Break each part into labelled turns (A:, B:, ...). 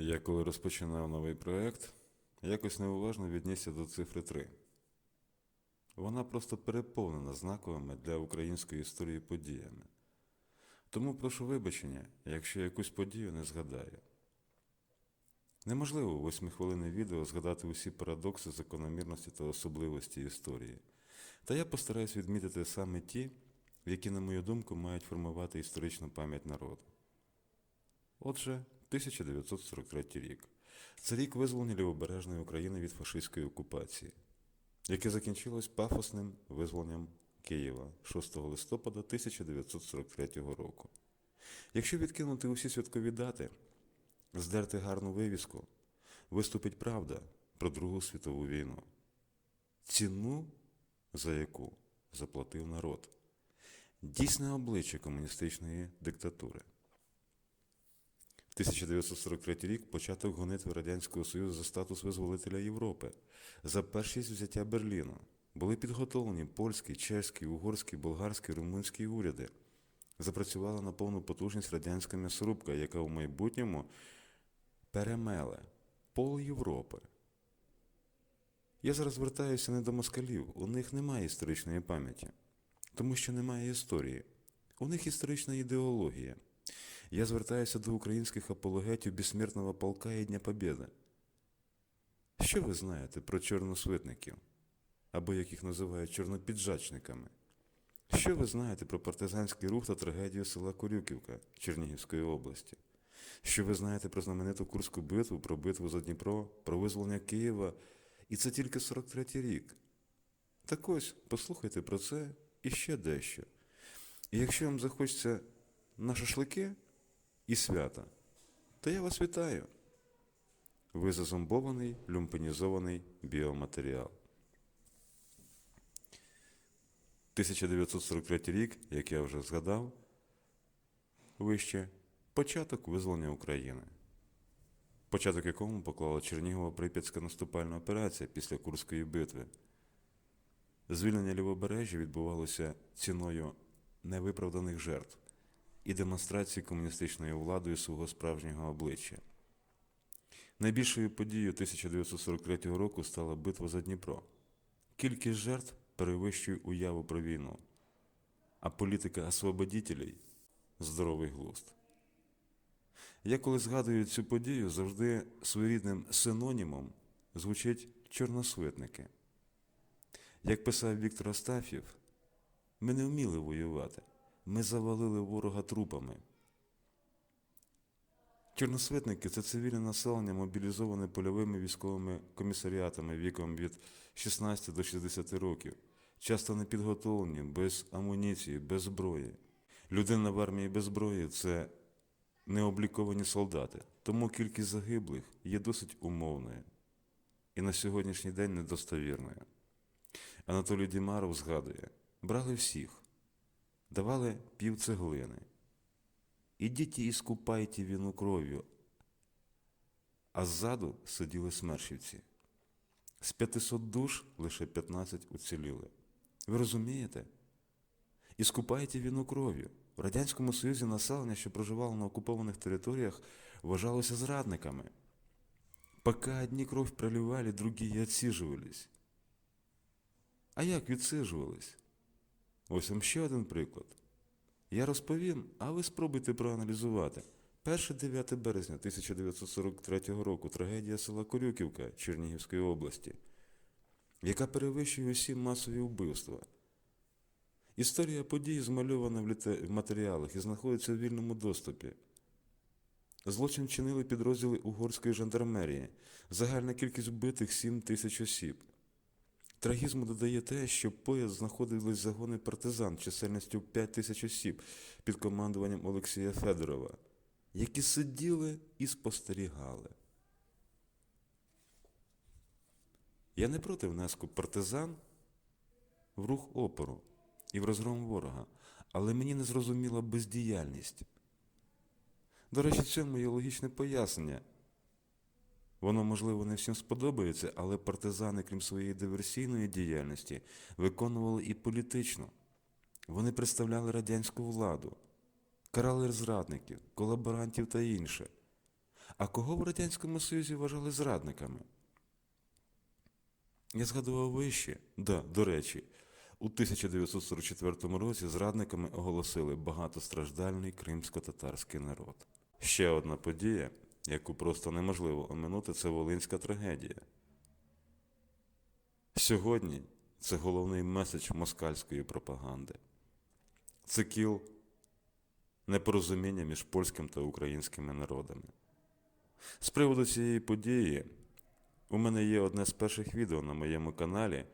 A: Я коли розпочинав новий проект, якось неуважно віднісся до цифри 3. Вона просто переповнена знаковими для української історії подіями. Тому прошу вибачення, якщо якусь подію не згадаю. Неможливо у восьмихвилинне відео згадати усі парадокси, закономірності та особливості історії. Та я постараюсь відмітити саме ті, які, на мою думку, мають формувати історичну пам'ять народу. Отже, 1943 рік. Це рік визволення Лівобережної України від фашистської окупації, яке закінчилось пафосним визволенням Києва 6 листопада 1943 року. Якщо відкинути усі святкові дати, здерти гарну вивіску, виступить правда про Другу світову війну, ціну, за яку заплатив народ, дійсне обличчя комуністичної диктатури. 1943 рік початок гонитви Радянського Союзу за статус визволителя Європи, за першість взяття Берліну. Були підготовлені польський, чеський, угорський, болгарський, румунський уряди. Запрацювала на повну потужність радянська м'ясорубка, яка у майбутньому перемеле пол Європи. Я зараз звертаюся не до москалів, у них немає історичної пам'яті, тому що немає історії. У них історична ідеологія. Я звертаюся до українських апологетів безсмертного полка і Дня Побєди. Що ви знаєте про чорносвитників, або як їх називають чорнопіджачниками? Що ви знаєте про партизанський рух та трагедію села Корюківка Чернігівської області? Що ви знаєте про знамениту Курську битву, про битву за Дніпро, про визволення Києва? І це тільки 43-й рік. Так ось, послухайте про це і ще дещо. І якщо вам захочеться на шашлики і свята, то я вас вітаю. Ви зазомбований, люмпенізований біоматеріал. 1943 рік, як я вже згадав, вище початок визволення України, початок якому поклала Чернігова Прип'ятська наступальна операція після Курської битви. Звільнення лівобережжя відбувалося ціною невиправданих жертв і демонстрації комуністичною владою свого справжнього обличчя. Найбільшою подією 1943 року стала битва за Дніпро. Кількість жертв перевищує уяву про війну, а політика освободітелей здоровий глузд. Я коли згадую цю подію, завжди своєрідним синонімом звучать чорносвитники. Як писав Віктор Астаф'єв, ми не вміли воювати, ми завалили ворога трупами. Чорносвитники це цивільне населення, мобілізоване польовими військовими комісаріатами віком від 16 до 60 років, часто непідготовлені, без амуніції, без зброї. Людина в армії без зброї це необліковані солдати, тому кількість загиблих є досить умовною і на сьогоднішній день недостовірною. Анатолій Дімаров згадує: брали всіх, давали пів цеглини. Ідіть і скупайте віну кров'ю. А ззаду сиділи смершівці. З 500 душ лише 15 уціліли. Ви розумієте? І скупайте віну кров'ю. В Радянському Союзі населення, що проживало на окупованих територіях, вважалося зрадниками. Поки одні кров проливали, другі відсіжувались. А як відсиджувались? Ось вам ще один приклад. Я розповім, а ви спробуйте проаналізувати. 1-9 березня 1943 року трагедія села Корюківка Чернігівської області, яка перевищує усі масові вбивства. Історія подій змальована в, в матеріалах і знаходиться в вільному доступі. Злочин чинили підрозділи угорської жандармерії. Загальна кількість вбитих 7 тисяч осіб. Трагізму додає те, що пояс знаходились загони партизан чисельністю 5 тисяч осіб під командуванням Олексія Федорова, які сиділи і спостерігали. Я не проти внеску партизан в рух опору і в розгром ворога, але мені не зрозуміла бездіяльність. До речі, цьому є логічне пояснення. Воно, можливо, не всім сподобається, але партизани, крім своєї диверсійної діяльності, виконували і політичну. Вони представляли радянську владу, карали зрадників, колаборантів та інше. А кого в Радянському Союзі вважали зрадниками? Я згадував вище, да, до речі, у 1944 році зрадниками оголосили багатостраждальний кримсько-татарський народ. Ще одна подія, яку просто неможливо оминути, це Волинська трагедія. Сьогодні це головний меседж москальської пропаганди. Це кіл непорозуміння між польським та українськими народами. З приводу цієї події у мене є одне з перших відео на моєму каналі.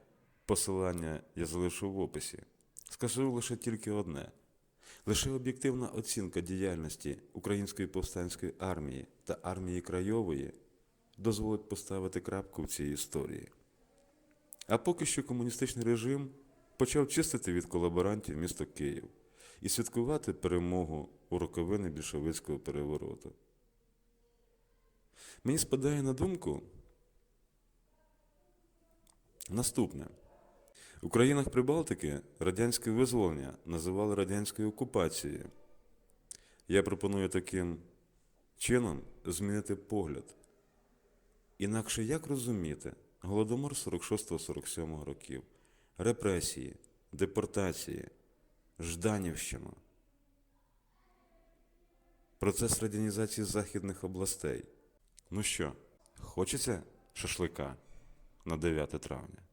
A: Посилання я залишу в описі. Скажу лише тільки одне: лише об'єктивна оцінка діяльності Української повстанської армії та армії Крайової дозволить поставити крапку в цій історії. А поки що комуністичний режим почав чистити від колаборантів місто Київ і святкувати перемогу у роковини більшовицького перевороту. Мені спадає на думку наступне. У країнах Прибалтики радянське визволення називали радянською окупацією. Я пропоную таким чином змінити погляд. Інакше як розуміти Голодомор 46-47 років, репресії, депортації, Жданівщина, процес радянізації західних областей. Ну що, хочеться шашлика на 9 травня?